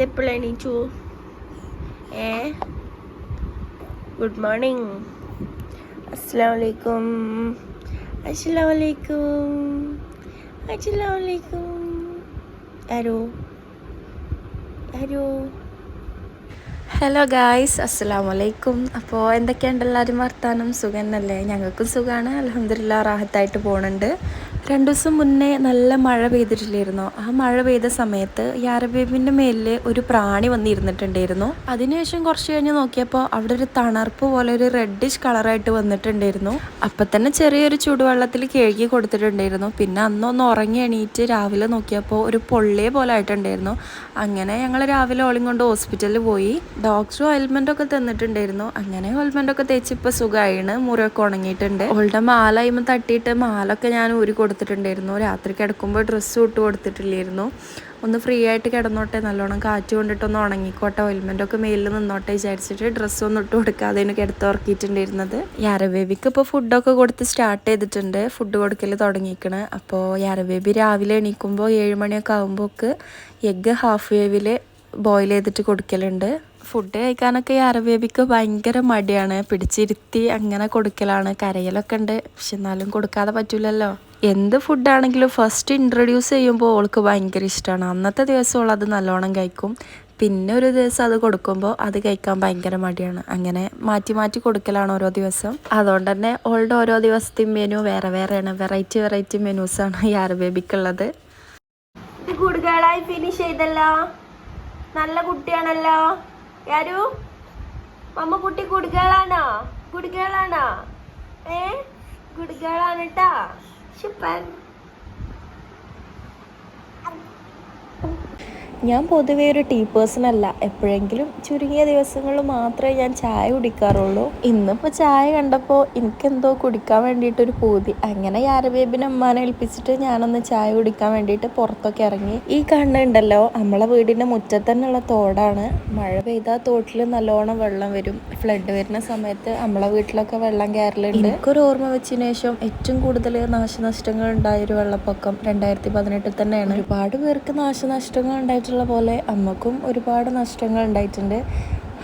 ഇതെപ്പോഴും എണീച്ചു ഏ good morning അസ്സാം വലൈക്കും അസ്സാം വലൈക്കും അസ്സാം വലൈക്കും ആരോ ആരോ ഹലോ ഗായ്സ് അസ്സാം വലൈക്കും അപ്പോൾ എന്തൊക്കെയുണ്ട് എല്ലാവരും വർത്താനം? സുഖന്നല്ലേ? ഞങ്ങൾക്കും സുഖമാണ് അലഹമില്ല റാഹത്തായിട്ട് പോകുന്നുണ്ട് രണ്ടു ദിവസം മുന്നേ നല്ല മഴ പെയ്തിട്ടില്ലായിരുന്നു? ആ മഴ പെയ്ത സമയത്ത് യാരബേബിന്റെ മേലിൽ ഒരു പ്രാണി വന്നിരുന്നിട്ടുണ്ടായിരുന്നു. അതിനുശേഷം കുറച്ച് കഴിഞ്ഞ് നോക്കിയപ്പോൾ അവിടെ ഒരു തണർപ്പ് പോലെ ഒരു റെഡിഷ് കളറായിട്ട് വന്നിട്ടുണ്ടായിരുന്നു. അപ്പം തന്നെ ചെറിയൊരു ചൂടുവെള്ളത്തിൽ കഴുകി കൊടുത്തിട്ടുണ്ടായിരുന്നു. പിന്നെ അന്നൊന്ന് ഉറങ്ങി എണീറ്റ് രാവിലെ നോക്കിയപ്പോൾ ഒരു പൊള്ളിയെ പോലെ ആയിട്ടുണ്ടായിരുന്നു. അങ്ങനെ ഞങ്ങൾ രാവിലെ ഓളിയും കൊണ്ട് ഹോസ്പിറ്റലിൽ പോയി. ഡോക്ടർ ഓയിൽമെന്റ് ഒക്കെ തന്നിട്ടുണ്ടായിരുന്നു. അങ്ങനെ ഓയിൽമെന്റ് ഒക്കെ തേച്ച് ഇപ്പൊ സുഖമായിണ് മുറിയൊക്കെ ഉണങ്ങിയിട്ടുണ്ട്. ഓളുടെ മാല തട്ടിയിട്ട് മാലൊക്കെ ഞാൻ ഊരി കൊടുത്തിട്ടുണ്ടായിരുന്നു. രാത്രി കിടക്കുമ്പോൾ ഡ്രസ്സ് ഇട്ട് കൊടുത്തിട്ടില്ലായിരുന്നു. ഒന്ന് ഫ്രീ ആയിട്ട് കിടന്നോട്ടെ നല്ലോണം കാറ്റ് കൊണ്ടിട്ടൊന്ന് ഉണങ്ങിക്കോട്ടെ ഓയിൽമെന്റ് ഒക്കെ മേലിൽ നിന്നോട്ടെ വിചാരിച്ചിട്ട് ഡ്രസ്സ് ഒന്നും ഇട്ട് കൊടുക്കാതെ കിടത്ത് ഉറക്കിയിട്ടുണ്ടായിരുന്നത്. യാരബേബിക്ക് ഇപ്പോൾ ഫുഡൊക്കെ കൊടുത്ത് സ്റ്റാർട്ട് ചെയ്തിട്ടുണ്ട്. ഫുഡ് കൊടുക്കൽ തുടങ്ങിയിരിക്കണ് അപ്പോൾ യാരബേബി രാവിലെ എണീക്കുമ്പോൾ ഏഴ് മണിയൊക്കെ ആകുമ്പോൾ എഗ്ഗ് ഹാഫ് വേവിൽ ബോയിൽ ചെയ്തിട്ട് കൊടുക്കലുണ്ട്. ഫുഡ് കഴിക്കാനൊക്കെ ഈ അറബേബിക്ക് ഭയങ്കര മടിയാണ്. പിടിച്ചിരുത്തി അങ്ങനെ കൊടുക്കലാണ്. കരയിലൊക്കെ ഉണ്ട്. പക്ഷെ എന്നാലും കൊടുക്കാതെ പറ്റൂലല്ലോ. എന്ത് ഫുഡാണെങ്കിലും ഫസ്റ്റ് ഇൻട്രൊഡ്യൂസ് ചെയ്യുമ്പോൾ ഓൾക്ക് ഭയങ്കര ഇഷ്ടമാണ് അന്നത്തെ ദിവസം ഓൾ അത് നല്ലോണം കഴിക്കും. പിന്നെ ഒരു ദിവസം അത് കൊടുക്കുമ്പോൾ അത് കഴിക്കാൻ ഭയങ്കര മടിയാണ്. അങ്ങനെ മാറ്റി മാറ്റി കൊടുക്കലാണ് ഓരോ ദിവസം. അതുകൊണ്ട് തന്നെ ഓൾഡ് ഓരോ ദിവസത്തെയും മെനു വേറെ വേറെയാണ്. വെറൈറ്റി വെറൈറ്റി മെനൂസാണ് ഈ അറബേബിക്കുള്ളത് ഗേളായി ഫിനിഷ് ചെയ്തല്ലോ. നല്ല കുട്ടിയാണല്ലോ. യാരു? മമ്മ കുട്ടി ഗുഡ് ഗേളാണോ ഗുഡ് ഗേളാണോ ഏ? ഗുഡ് ഗേളാണ് കേട്ടാ സൂപ്പർ ഞാൻ പൊതുവേ ഒരു ടീ പേഴ്സൺ അല്ല. എപ്പോഴെങ്കിലും ചുരുങ്ങിയ ദിവസങ്ങളിൽ മാത്രമേ ഞാൻ ചായ കുടിക്കാറുള്ളൂ. ഇന്നിപ്പോൾ ചായ കണ്ടപ്പോൾ എനിക്കെന്തോ കുടിക്കാൻ വേണ്ടിയിട്ടൊരു പൂതി. അങ്ങനെ യാരബേബിനെ അമ്മാനെ ഏൽപ്പിച്ചിട്ട് ഞാനൊന്ന് ചായ കുടിക്കാൻ വേണ്ടിയിട്ട് പുറത്തൊക്കെ ഇറങ്ങി. ഈ കണ്ണുണ്ടല്ലോ നമ്മളെ വീടിന്റെ മുറ്റത്ത് തന്നെയുള്ള തോടാണ്. മഴ പെയ്താൽ തോട്ടിൽ നല്ലോണം വെള്ളം വരും. ഫ്ലഡ് വരുന്ന സമയത്ത് നമ്മളെ വീട്ടിലൊക്കെ വെള്ളം കയറലുണ്ട്. എനിക്കൊരു ഓർമ്മ വെച്ചതിന് ശേഷം ഏറ്റവും കൂടുതൽ നാശനഷ്ടങ്ങൾ ഉണ്ടായൊരു വെള്ളപ്പൊക്കം രണ്ടായിരത്തി പതിനെട്ടിൽ തന്നെയാണ്. ഒരുപാട് പേർക്ക് നാശനഷ്ടങ്ങൾ ഉണ്ടായിട്ടുള്ള പോലെ അമ്മക്കും ഒരുപാട് നഷ്ടങ്ങൾ ഉണ്ടായിട്ടുണ്ട്.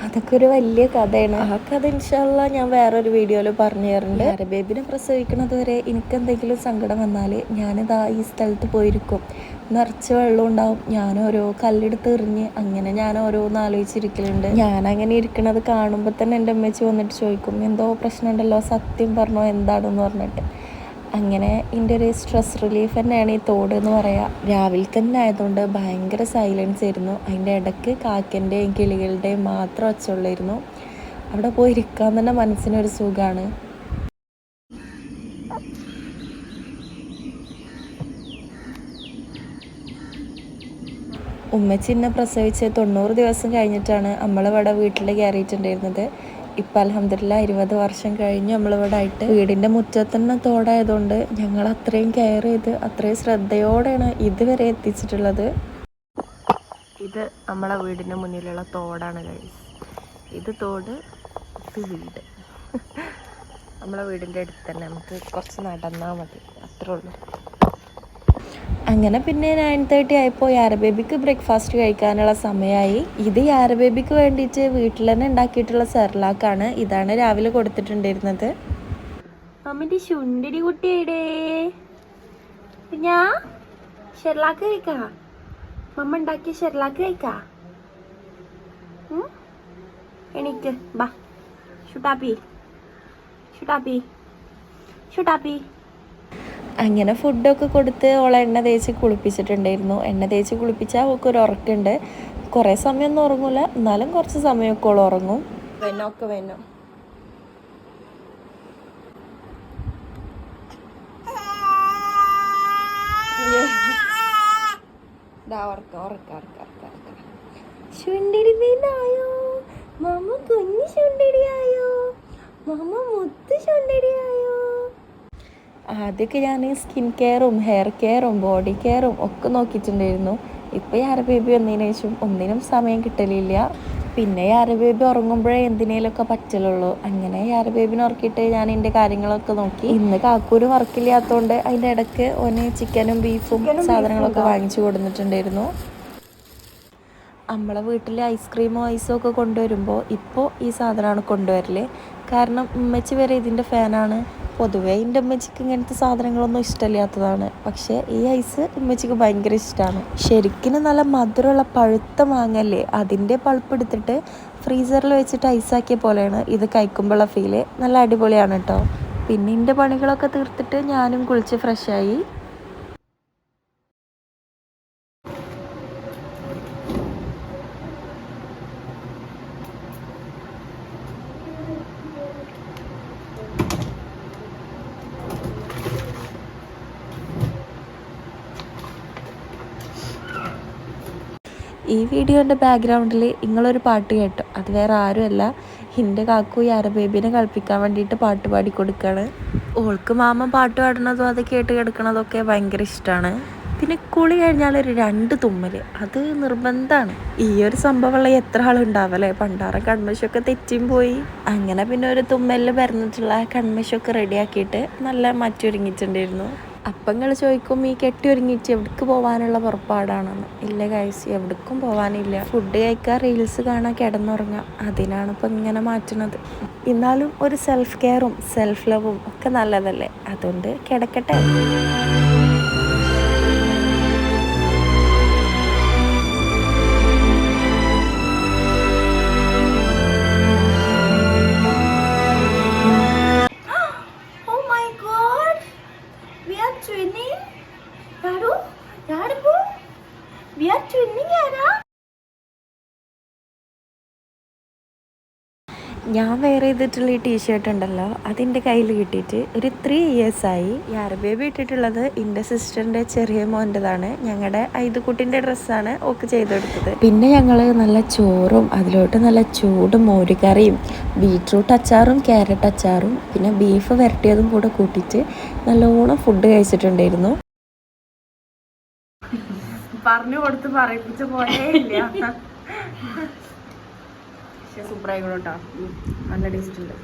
അതൊക്കെ ഒരു വലിയ കഥയാണ്. ആ കഥ ഇൻഷാല്ല ഞാൻ വേറൊരു വീഡിയോയിൽ പറഞ്ഞു തരുന്നുണ്ട്. അരബേബിനെ പ്രസവിക്കുന്നത് വരെ എനിക്ക് എന്തെങ്കിലും സങ്കടം വന്നാൽ ഞാനിതാ ഈ സ്ഥലത്ത് പോയിരിക്കും. നിറച്ച് വെള്ളം ഉണ്ടാവും. ഞാൻ ഓരോ കല്ലെടുത്ത് എറിഞ്ഞ് അങ്ങനെ ഞാൻ ഓരോന്ന് ആലോചിച്ചിരിക്കലുണ്ട്. ഞാൻ അങ്ങനെ ഇരിക്കണത് കാണുമ്പോൾ തന്നെ എന്റെ അമ്മച്ചി വന്നിട്ട് ചോദിക്കും എന്തോ പ്രശ്നമുണ്ടല്ലോ? സത്യം പറഞ്ഞോ? എന്താണെന്ന്? പറഞ്ഞിട്ട്. അങ്ങനെ എന്റെ ഒരു സ്ട്രെസ് റിലീഫ് തന്നെയാണ് ഈ തോട് എന്ന് പറയാം. രാവിലെ തന്നെ ആയതുകൊണ്ട് ഭയങ്കര സൈലൻസ് ആയിരുന്നു. അതിന്റെ ഇടയ്ക്ക് കാക്കന്റെയും കിളികളുടെയും മാത്രം ഒച്ചുള്ളായിരുന്നു അവിടെ പോയി ഇരിക്കാൻ തന്നെ മനസ്സിനൊരു സുഖമാണ് ഉമ്മച്ചി എന്നെ പ്രസവിച്ച് തൊണ്ണൂറ് ദിവസം കഴിഞ്ഞിട്ടാണ് നമ്മളിവിടെ വീട്ടിൽ കയറിയിട്ടുണ്ടായിരുന്നത്. ഇപ്പം അലഹമില്ല ഇരുപത് വർഷം കഴിഞ്ഞ് നമ്മളിവിടെ ആയിട്ട് വീടിന്റെ മുറ്റത്തന്നെ തോടായതുകൊണ്ട് ഞങ്ങൾ അത്രയും കെയർ ചെയ്ത് അത്രയും ശ്രദ്ധയോടെയാണ് ഇതുവരെ എത്തിച്ചിട്ടുള്ളത്. ഇത് നമ്മളെ വീടിന്റെ മുന്നിലുള്ള തോടാണ് ഗൈസ് ഇത് തോട് ഇത് വീട്. നമ്മളെ വീടിന്റെ അടുത്ത് തന്നെ നമുക്ക് കുറച്ച് നടന്നാൽ മതി. അത്രേ ഉള്ളൂ. അങ്ങനെ പിന്നെ നയൻ തേർട്ടി ആയപ്പോൾ യാരബേബിക്ക് ബ്രേക്ക്ഫാസ്റ്റ് കഴിക്കാനുള്ള സമയമായി. ഇത് യാരബേബിക്ക് വേണ്ടിയിട്ട് വീട്ടിൽ തന്നെ ഉണ്ടാക്കിയിട്ടുള്ള സെർലാക്കാണ്. ഇതാണ് രാവിലെ കൊടുത്തിട്ടുണ്ടായിരുന്നത്. അമ്മന്റെ ശുണ്ടിരി കുട്ടിയുടെ ഞാ ഷെർലാക്ക് കഴിക്കാ. മമ്മ ഉണ്ടാക്കിയ ഷെർലാക്ക് കഴിക്കാ. എണീറ്റ് ബാ ഷുട്ടാപ്പി. ഷുട്ടാപ്പി. ഷുട്ടാപ്പി. അങ്ങനെ ഫുഡൊക്കെ കൊടുത്ത് ഓളെ എണ്ണ തേച്ച് കുളിപ്പിച്ചിട്ടുണ്ടായിരുന്നു. എണ്ണ തേച്ച് കുളിപ്പിച്ചാൽ അവൾക്ക് ഒരു ഉറക്കുണ്ട്. കുറേ സമയമൊന്നും ഉറങ്ങൂല. എന്നാലും കുറച്ച് സമയമൊക്കെ ഓൾ ഉറങ്ങും. വെന്നൊക്കെ ഉറക്ക ശുണ്ടിരി മീനായോ മമ്മ കുഞ്ഞു ആദ്യമൊക്കെ ഞാൻ സ്കിൻ കെയറും ഹെയർ കെയറും ബോഡി കെയറും ഒക്കെ നോക്കിയിട്ടുണ്ടായിരുന്നു. ഇപ്പോൾ യാര ബേബി വന്നതിന് ശേഷം ഒന്നിനും സമയം കിട്ടലില്ല. പിന്നെ യാര ബേബി ഉറങ്ങുമ്പോഴേ എന്തിനേലൊക്കെ പറ്റലുള്ളൂ. അങ്ങനെ യാര ബേബിനെ ഉറക്കിയിട്ട് ഞാൻ എന്റെ കാര്യങ്ങളൊക്കെ നോക്കി. ഇന്ന് കാക്കൂര് വർക്കില്ലാത്തതുകൊണ്ട് അതിന്റെ ഇടയ്ക്ക് ഓന് ചിക്കനും ബീഫും സാധനങ്ങളൊക്കെ വാങ്ങിച്ചു കൊടുത്തിട്ടുണ്ടായിരുന്നു നമ്മളെ വീട്ടിൽ ഐസ്ക്രീമോ ഐസോ ഒക്കെ കൊണ്ടുവരുമ്പോൾ ഇപ്പോൾ ഈ സാധനമാണ് കൊണ്ടുവരൽ. കാരണം ഉമ്മച്ചി വരെ ഇതിന്റെ ഫാനാണ് പൊതുവേ എന്റെ ഉമ്മച്ചിക്ക് ഇങ്ങനത്തെ സാധനങ്ങളൊന്നും ഇഷ്ടമില്ലാത്തതാണ്. പക്ഷേ ഈ ഐസ് ഉമ്മച്ചിക്ക് ഭയങ്കര ഇഷ്ടമാണ് ശരിക്കും നല്ല മധുരമുള്ള പഴുത്ത മാങ്ങല്ലേ അതിന്റെ പഴുപ്പെടുത്തിട്ട് ഫ്രീസറിൽ വെച്ചിട്ട് ഐസാക്കിയ പോലെയാണ്. ഇത് കഴിക്കുമ്പോഴുള്ള ഫീൽ നല്ല അടിപൊളിയാണ് കേട്ടോ. പിന്നെ എന്റെ പണികളൊക്കെ തീർത്തിട്ട് ഞാനും കുളിച്ച് ഫ്രഷായി ഈ വീഡിയോന്റെ ബാക്ക്ഗ്രൗണ്ടിൽ നിങ്ങളൊരു പാട്ട് കേട്ടോ. അത് വേറെ ആരുമല്ല. എന്റെ കാക്കു യാര ബേബിനെ കളിപ്പിക്കാൻ വേണ്ടിയിട്ട് പാട്ട് പാടി കൊടുക്കുകയാണ് ഓൾക്ക് മാമൻ പാട്ട് പാടുന്നതും അത് കേട്ട് കിടക്കുന്നതൊക്കെ ഭയങ്കര ഇഷ്ടമാണ് പിന്നെ കുളി കഴിഞ്ഞാൽ ഒരു രണ്ട് തുമ്മൽ അത് നിർബന്ധമാണ് ഈ ഒരു സംഭവമുള്ള എത്ര ആളുണ്ടാവല്ലേ? പണ്ടാറ കൺമശൊക്കെ തെറ്റിയും പോയി. അങ്ങനെ പിന്നെ ഒരു തുമ്മലിൽ പരന്നിട്ടുള്ള കൺമശൊക്കെ റെഡിയാക്കിയിട്ട് നല്ല അപ്പങ്ങൾ ചോദിക്കും ഈ കെട്ടി ഒരുങ്ങിയിട്ട് എവിടേക്ക് പോകാനുള്ള പുറപ്പാടാണെന്ന്? ഇല്ല കഴിച്ച് എവിടേക്കും പോകാനില്ല ഫുഡ് കഴിക്കുക റീൽസ് കാണാൻ കിടന്നുറങ്ങുക അതിനാണ് ഇപ്പം ഇങ്ങനെ മാറ്റുന്നത് എന്നാലും ഒരു സെൽഫ് കെയറും സെൽഫ് ലവും ഒക്കെ നല്ലതല്ലേ? അതുകൊണ്ട് കിടക്കട്ടെ. We are twinning, Yara? ഞാൻ വെയർ ചെയ്തിട്ടുള്ള ഈ ടീഷർട്ട് ഉണ്ടല്ലോ അതിന്റെ കയ്യിൽ കിട്ടിയിട്ട് ഒരു ത്രീ ഇയേഴ്സായി ഈ ബേബി ഇട്ടിട്ടുള്ളത് എന്റെ സിസ്റ്ററിന്റെ ചെറിയ മോന്റെതാണ്. ഞങ്ങളുടെ ഐതുകുട്ടിന്റെ ഡ്രസ്സാണ് ഓക്ക് ചെയ്തെടുത്തത്. പിന്നെ ഞങ്ങൾ നല്ല ചോറും അതിലോട്ട് നല്ല ചൂട് മോരുകറിയും ബീട്രൂട്ട് അച്ചാറും ക്യാരറ്റ് അച്ചാറും പിന്നെ ബീഫ് വരട്ടിയതും കൂടെ കൂട്ടിയിട്ട് നല്ലോണം ഫുഡ് കഴിച്ചിട്ടുണ്ടായിരുന്നു. പറഞ്ഞു കൊടുത്ത് പറയിപ്പിച്ച പോലെ ഇല്ല. നല്ല ടേസ്റ്റ് ഉണ്ട്.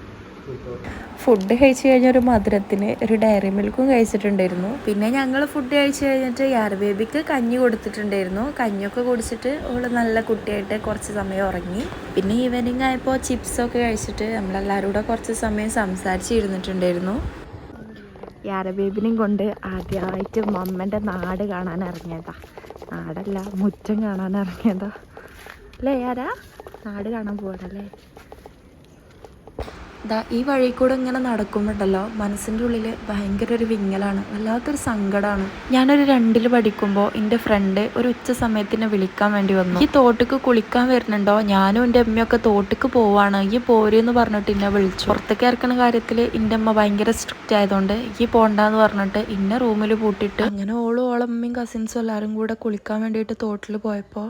ഫുഡ് കഴിച്ചു കഴിഞ്ഞ ഒരു മധുരത്തിന് ഒരു ഡയറി മിൽക്കും കഴിച്ചിട്ടുണ്ടായിരുന്നു. പിന്നെ ഞങ്ങൾ ഫുഡ് കഴിച്ചു കഴിഞ്ഞിട്ട് യാർ ബേബിക്ക് കഞ്ഞി കൊടുത്തിട്ടുണ്ടായിരുന്നു. കഞ്ഞിയൊക്കെ കുടിച്ചിട്ട് അവൾ നല്ല കുട്ടിയായിട്ട് കുറച്ച് സമയം ഉറങ്ങി. പിന്നെ ഈവനിങ് ആയപ്പോൾ ചിപ്സൊക്കെ കഴിച്ചിട്ട് നമ്മളെല്ലാവരും കൂടെ കുറച്ച് സമയം സംസാരിച്ചിരുന്നിട്ടുണ്ടായിരുന്നു. യാർ ബേബിനെയും കൊണ്ട് ആദ്യമായിട്ട് മമ്മന്റെ നാട് കാണാൻ ഇറങ്ങിയതാ. നാടല്ല മുറ്റം കാണാൻ ഇറങ്ങിയതാ. അല്ലേ ആരാ? നാട് കാണാൻ പോകണല്ലേ ദാ ഈ വഴി കൂടെ ഇങ്ങനെ നടക്കുമ്പോണ്ടല്ലോ മനസ്സിന്റെ ഉള്ളിൽ ഭയങ്കര ഒരു വിങ്ങലാണ് വല്ലാത്തൊരു സങ്കടമാണ് ഞാനൊരു രണ്ടിൽ പഠിക്കുമ്പോൾ എന്റെ ഫ്രണ്ട് ഒരു ഉച്ച സമയത്തിനെ വിളിക്കാൻ വേണ്ടി വന്നു. ഈ തോട്ടിക്ക് കുളിക്കാൻ വരുന്നുണ്ടോ? ഞാനും എന്റെ അമ്മയൊക്കെ തോട്ടിക്ക് പോവാണ്. ഈ പോരെന്ന് പറഞ്ഞിട്ട് എന്നെ വിളിച്ചു. പുറത്തേക്ക് ഇറക്കുന്ന കാര്യത്തിൽ എന്റെ അമ്മ ഭയങ്കര സ്ട്രിക്റ്റ് ആയതുകൊണ്ട് ഈ പോണ്ടെന്ന് പറഞ്ഞിട്ട് ഇന്നെ റൂമിൽ പൂട്ടിയിട്ട് അങ്ങനെ ഓളും ഓളമ്മയും കസിൻസും എല്ലാവരും കൂടെ കുളിക്കാൻ വേണ്ടിയിട്ട് തോട്ടിൽ പോയപ്പോൾ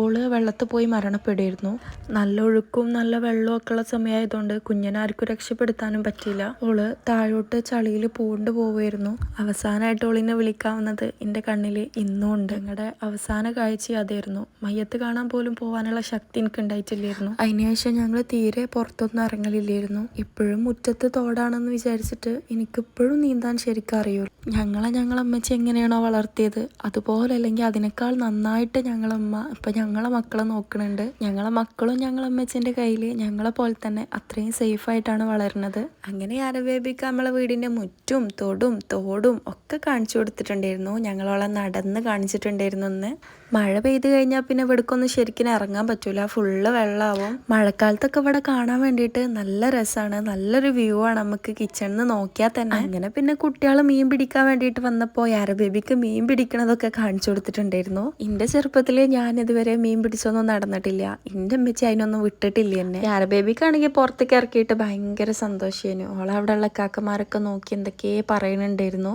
ഓൾ വെള്ളത്തിൽ പോയി മരണപ്പെടുമായിരുന്നു നല്ല ഒഴുക്കും നല്ല വെള്ളവും ഒക്കെ ഉള്ള സമയമായതുകൊണ്ട് കുഞ്ഞിനെ ആർക്കും രക്ഷപ്പെടുത്താനും പറ്റിയില്ല. ഓൾ താഴോട്ട് ചളിയിൽ പൂണ്ട് പോവുമായിരുന്നു. അവസാനമായിട്ട് ഓളിനെ വിളിക്കാവുന്നത് എന്റെ കണ്ണിൽ ഇന്നും ഉണ്ട്. ഞങ്ങളുടെ അവസാന കാഴ്ച അതായിരുന്നു. മയ്യത്ത് കാണാൻ പോലും പോകാനുള്ള ശക്തി എനിക്ക് ഉണ്ടായിട്ടില്ലായിരുന്നു അതിനുശേഷം ഞങ്ങൾ തീരെ പുറത്തൊന്നും ഇറങ്ങലില്ലായിരുന്നു. ഇപ്പോഴും മുറ്റത്ത് തോടാണെന്ന് വിചാരിച്ചിട്ട് എനിക്കിപ്പോഴും നീന്താൻ ശരിക്കും അറിയൂ ഞങ്ങളെ ഞങ്ങളമ്മച്ചി എങ്ങനെയാണോ വളർത്തിയത്. അതുപോലെ അല്ലെങ്കിൽ അതിനേക്കാൾ നന്നായിട്ട് ഞങ്ങളമ്മ ഇപ്പം ഞങ്ങളെ മക്കളെ നോക്കുന്നുണ്ട് ഞങ്ങളെ മക്കളും ഞങ്ങളെ അമ്മച്ചിന്റെ കയ്യിൽ ഞങ്ങളെ പോലെ തന്നെ അത്രയും സേഫ് ആയിട്ടാണ് വളരുന്നത്. അങ്ങനെ അരബേബിക്ക് നമ്മളെ വീടിന്റെ മുറ്റും തൊടും തോടും ഒക്കെ കാണിച്ചു കൊടുത്തിട്ടുണ്ടായിരുന്നു. ഞങ്ങളോളെ നടന്ന് കാണിച്ചിട്ടുണ്ടായിരുന്നു എന്ന് മഴ പെയ്ത് കഴിഞ്ഞാൽ പിന്നെ ഇവിടേക്കൊന്നും ശരിക്കും ഇറങ്ങാൻ പറ്റൂല. ഫുള്ള് വെള്ളമാവും മഴക്കാലത്തൊക്കെ ഇവിടെ കാണാൻ വേണ്ടിയിട്ട് നല്ല രസമാണ് നല്ലൊരു വ്യൂ ആണ് നമുക്ക് കിച്ചണിൽ നിന്ന് നോക്കിയാൽ തന്നെ. അങ്ങനെ പിന്നെ കുട്ടികൾ മീൻ പിടിക്കാൻ വേണ്ടിയിട്ട് വന്നപ്പോൾ യാര ബേബിക്ക് മീൻ പിടിക്കണതൊക്കെ കാണിച്ചു കൊടുത്തിട്ടുണ്ടായിരുന്നു. എന്റെ ചെറുപ്പത്തിൽ ഞാൻ ഇതുവരെ മീൻ പിടിച്ചൊന്നും നടന്നിട്ടില്ല. എന്റെ അമ്മച്ചി അതിനൊന്നും വിട്ടിട്ടില്ല എന്നെ. യാര ബേബിക്കാണെങ്കിൽ പുറത്തേക്ക് ഇറക്കിയിട്ട് ഭയങ്കര സന്തോഷമായിരുന്നു ഓളവിടെ ഉള്ള കാക്കമാരൊക്കെ നോക്കി എന്തൊക്കെയേ പറയുന്നുണ്ടായിരുന്നു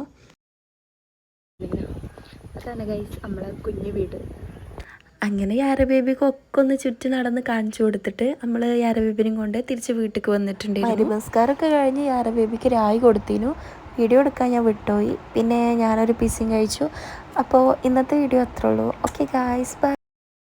അതാണ് ഗൈസ് നമ്മളെ കുഞ്ഞു വീട്. അങ്ങനെ യാര ബേബിക്ക് ഒക്കെ ഒന്ന് ചുറ്റി നടന്ന് കാണിച്ചു കൊടുത്തിട്ട് നമ്മൾ യാര ബേബിനും കൊണ്ട് തിരിച്ച് വീട്ടിലേക്ക് വന്നിട്ടുണ്ട് നമസ്കാരമൊക്കെ കഴിഞ്ഞ് യാര ബേബിക്ക് രായി കൊടുത്തിനു വീഡിയോ എടുക്കാൻ ഞാൻ വിട്ടുപോയി. പിന്നെ ഞാനൊരു പീസും കഴിച്ചു. അപ്പോൾ ഇന്നത്തെ വീഡിയോ അത്രേ ഉള്ളൂ. Okay guys bye